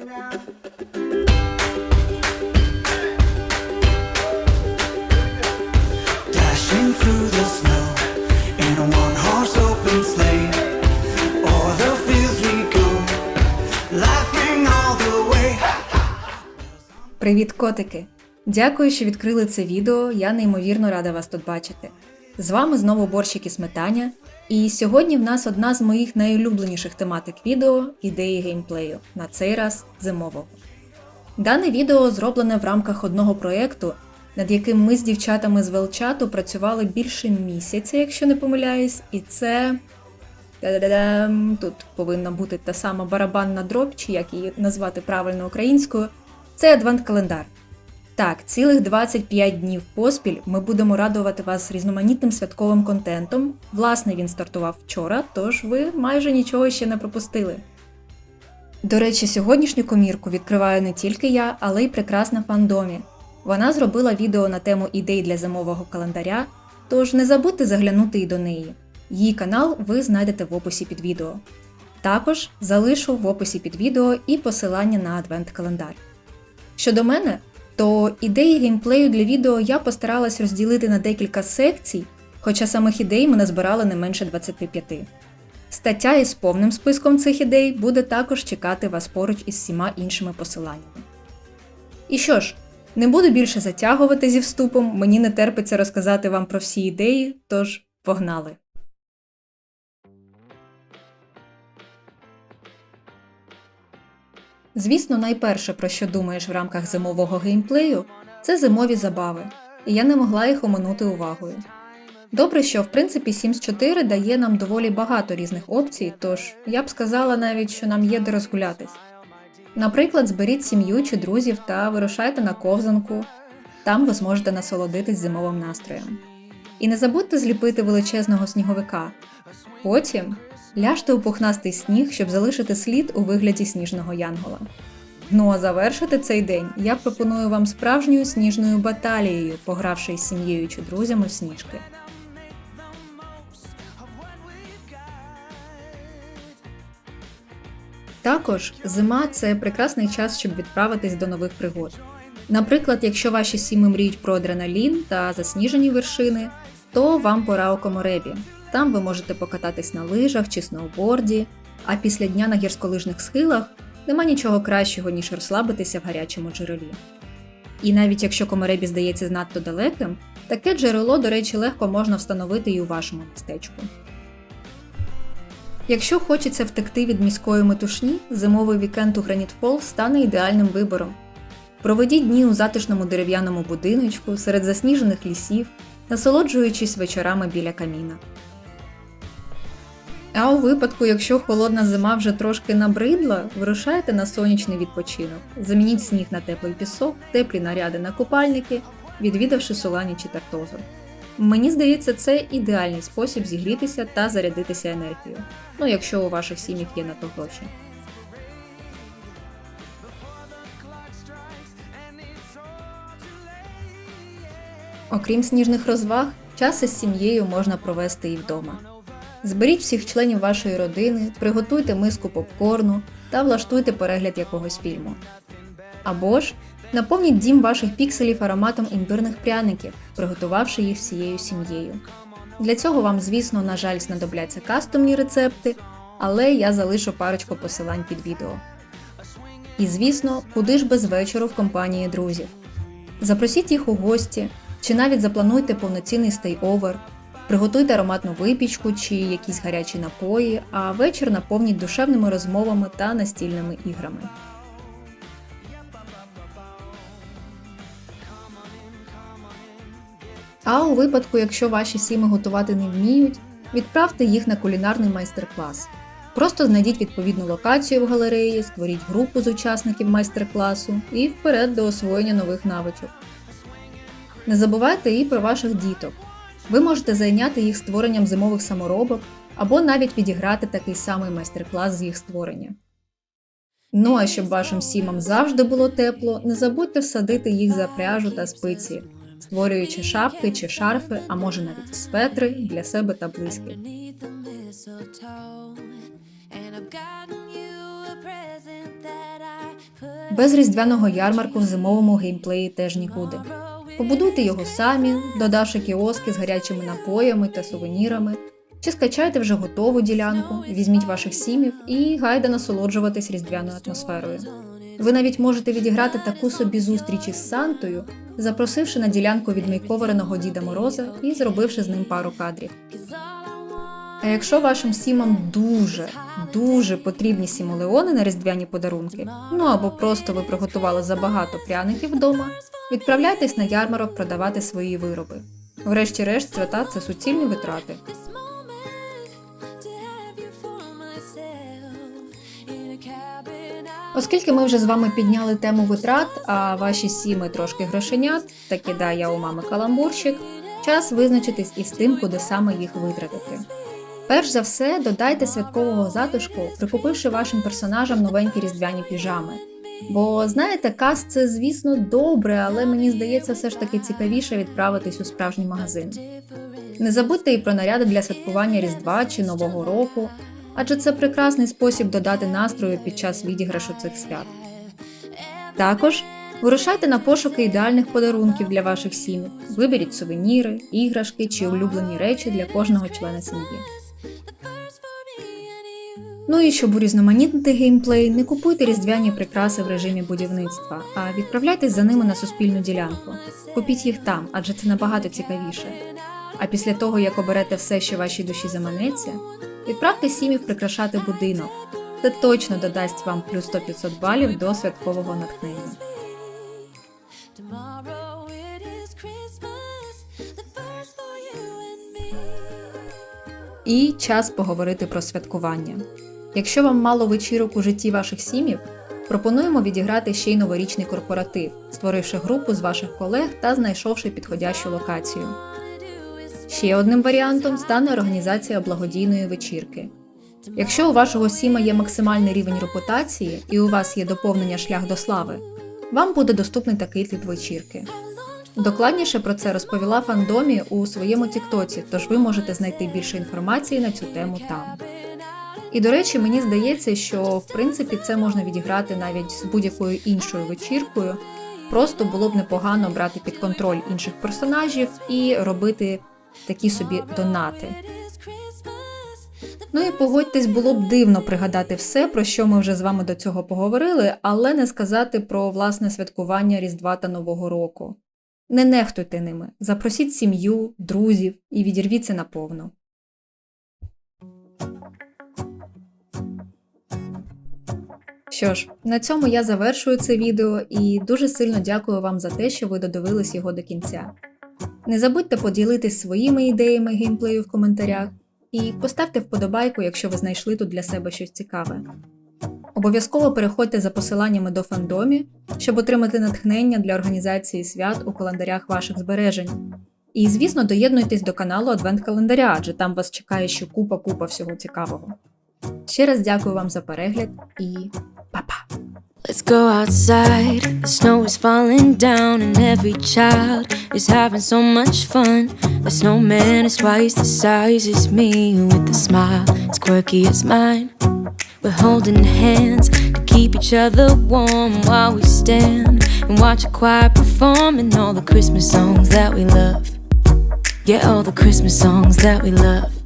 now. Dashing through the snow in a one horse open sleigh. Привіт, котики! Дякую, що відкрили це відео. Я неймовірно рада вас тут бачити. З вами знову борщик і сметаня. І сьогодні в нас одна з моїх найулюбленіших тематик відео ідеї геймплею, на цей раз зимового. Дане відео зроблене в рамках одного проєкту, над яким ми з дівчатами з Велчату працювали більше місяця, якщо не помиляюсь, і це. Тут повинна бути та сама барабанна дроб, чи як її назвати правильно українською. Це адвент-календар. Так, цілих 25 днів поспіль ми будемо радувати вас різноманітним святковим контентом. Власне, він стартував вчора, тож ви майже нічого ще не пропустили. До речі, сьогоднішню комірку відкриваю не тільки я, але й прекрасна фандомі. Вона зробила відео на тему ідей для зимового календаря, тож не забудьте заглянути і до неї. Її канал ви знайдете в описі під відео. Також залишу в описі під відео і посилання на адвент-календар. Щодо мене, то ідеї геймплею для відео я постаралась розділити на декілька секцій, хоча самих ідей ми назбирали не менше 25. Стаття із повним списком цих ідей буде також чекати вас поруч із всіма іншими посиланнями. І що ж, не буду більше затягувати зі вступом, мені не терпиться розказати вам про всі ідеї, тож погнали! Звісно, найперше, про що думаєш в рамках зимового геймплею, це зимові забави, і я не могла їх оминути увагою. Добре, що в принципі Sims 4 дає нам доволі багато різних опцій, тож я б сказала навіть, що нам є де розгулятись. Наприклад, зберіть сім'ю чи друзів та вирушайте на ковзанку, там ви зможете насолодитись зимовим настроєм. І не забудьте зліпити величезного сніговика. Потім ляжте у пухнастий сніг, щоб залишити слід у вигляді сніжного янгола. Ну а завершити цей день я пропоную вам справжньою сніжною баталією, погравши із сім'єю чи друзями в сніжки. Також зима це прекрасний час, щоб відправитись до нових пригод. Наприклад, якщо ваші сіми мріють про адреналін та засніжені вершини, то вам пора у Коморебі. Там ви можете покататись на лижах чи сноуборді, а після дня на гірськолижних схилах нема нічого кращого, ніж розслабитися в гарячому джерелі. І навіть якщо Коморебі здається надто далеким, таке джерело, до речі, легко можна встановити і у вашому містечку. Якщо хочеться втекти від міської метушні, зимовий вікенд у Граніт Фолл стане ідеальним вибором. Проведіть дні у затишному дерев'яному будиночку серед засніжених лісів, насолоджуючись вечорами біля каміна. А у випадку, якщо холодна зима вже трошки набридла, вирушайте на сонячний відпочинок. Замініть сніг на теплий пісок, теплі наряди на купальники, відвідавши Солані чи Тартозу. Мені здається, це ідеальний спосіб зігрітися та зарядитися енергією. Ну, якщо у ваших сім'ях є на то гроші. Окрім сніжних розваг, час із сім'єю можна провести і вдома. Зберіть всіх членів вашої родини, приготуйте миску попкорну та влаштуйте перегляд якогось фільму. Або ж наповніть дім ваших пікселів ароматом імбирних пряників, приготувавши їх всією сім'єю. Для цього вам, звісно, на жаль, знадобляться кастомні рецепти, але я залишу парочку посилань під відео. І звісно, куди ж без вечору в компанії друзів. Запросіть їх у гості, чи навіть заплануйте повноцінний стей-овер, приготуйте ароматну випічку чи якісь гарячі напої, а вечір наповніть душевними розмовами та настільними іграми. А у випадку, якщо ваші сіми готувати не вміють, відправте їх на кулінарний майстер-клас. Просто знайдіть відповідну локацію в галереї, створіть групу з учасників майстер-класу і вперед до освоєння нових навичок. Не забувайте і про ваших діток. Ви можете зайняти їх створенням зимових саморобок або навіть відіграти такий самий майстер-клас з їх створення. Ну а щоб вашим сімам завжди було тепло, не забудьте всадити їх за пряжу та спиці, створюючи шапки чи шарфи, а може навіть светри для себе та близьких. Без різдвяного ярмарку в зимовому геймплеї теж нікуди. Побудуйте його самі, додавши кіоски з гарячими напоями та сувенірами, чи скачайте вже готову ділянку, візьміть ваших сімів і гайда насолоджуватись різдвяною атмосферою. Ви навіть можете відіграти таку собі зустріч із Сантою, запросивши на ділянку відмейковореного Діда Мороза і зробивши з ним пару кадрів. А якщо вашим сімам дуже, дуже потрібні сімолеони на різдвяні подарунки, ну або просто ви приготували забагато пряників вдома, відправляйтесь на ярмарок продавати свої вироби. Врешті-решт, свята це суцільні витрати. Оскільки ми вже з вами підняли тему витрат, а ваші сіми трошки грошенят, таки да, я у мами каламбурщик, час визначитись із тим, куди саме їх витратити. Перш за все, додайте святкового затишку, прикупивши вашим персонажам новенькі різдвяні піжами. Бо знаєте, кас це, звісно, добре, але мені здається, все ж таки цікавіше відправитись у справжній магазин. Не забудьте і про наряди для святкування Різдва чи Нового року, адже це прекрасний спосіб додати настрою під час відіграшу цих свят. Також вирушайте на пошуки ідеальних подарунків для ваших сім'їв. Виберіть сувеніри, іграшки чи улюблені речі для кожного члена сім'ї. Ну і щоб урізноманітнити геймплей, не купуйте різдвяні прикраси в режимі будівництва, а відправляйтесь за ними на суспільну ділянку. Купіть їх там, адже це набагато цікавіше. А після того, як оберете все, що вашій душі заманеться, відправте сім'їв прикрашати будинок. Це точно додасть вам плюс 100-500 балів до святкового натхнення. І час поговорити про святкування. Якщо вам мало вечірок у житті ваших сім'їв, пропонуємо відіграти ще й новорічний корпоратив, створивши групу з ваших колег та знайшовши підходящу локацію. Ще одним варіантом стане організація благодійної вечірки. Якщо у вашого сіма є максимальний рівень репутації і у вас є доповнення шлях до слави, вам буде доступний такий тип вечірки. Докладніше про це розповіла фандомі у своєму Тіктоці, тож ви можете знайти більше інформації на цю тему там. І до речі, мені здається, що в принципі це можна відіграти навіть з будь-якою іншою вечіркою. Просто було б непогано брати під контроль інших персонажів і робити такі собі донати. Ну і погодьтесь, було б дивно пригадати все, про що ми вже з вами до цього поговорили, але не сказати про власне святкування Різдва та Нового року. Не нехтуйте ними, запросіть сім'ю, друзів і відірвіться наповну. Що ж, на цьому я завершую це відео і дуже сильно дякую вам за те, що ви додивились його до кінця. Не забудьте поділитись своїми ідеями геймплею в коментарях і поставте вподобайку, якщо ви знайшли тут для себе щось цікаве. Обов'язково переходьте за посиланнями до фандомі, щоб отримати натхнення для організації свят у календарях ваших збережень. І, звісно, доєднуйтесь до каналу Адвент календаря, адже там вас чекає ще купа-купа всього цікавого. Ще раз дякую вам за перегляд і Let's go outside. The snow is falling down, and every child is having so much fun. The snowman is twice the size as me, with a smile as quirky as mine. We're holding hands to keep each other warm while we stand and watch a choir perform and all the Christmas songs that we love. Yeah, all the Christmas songs that we love.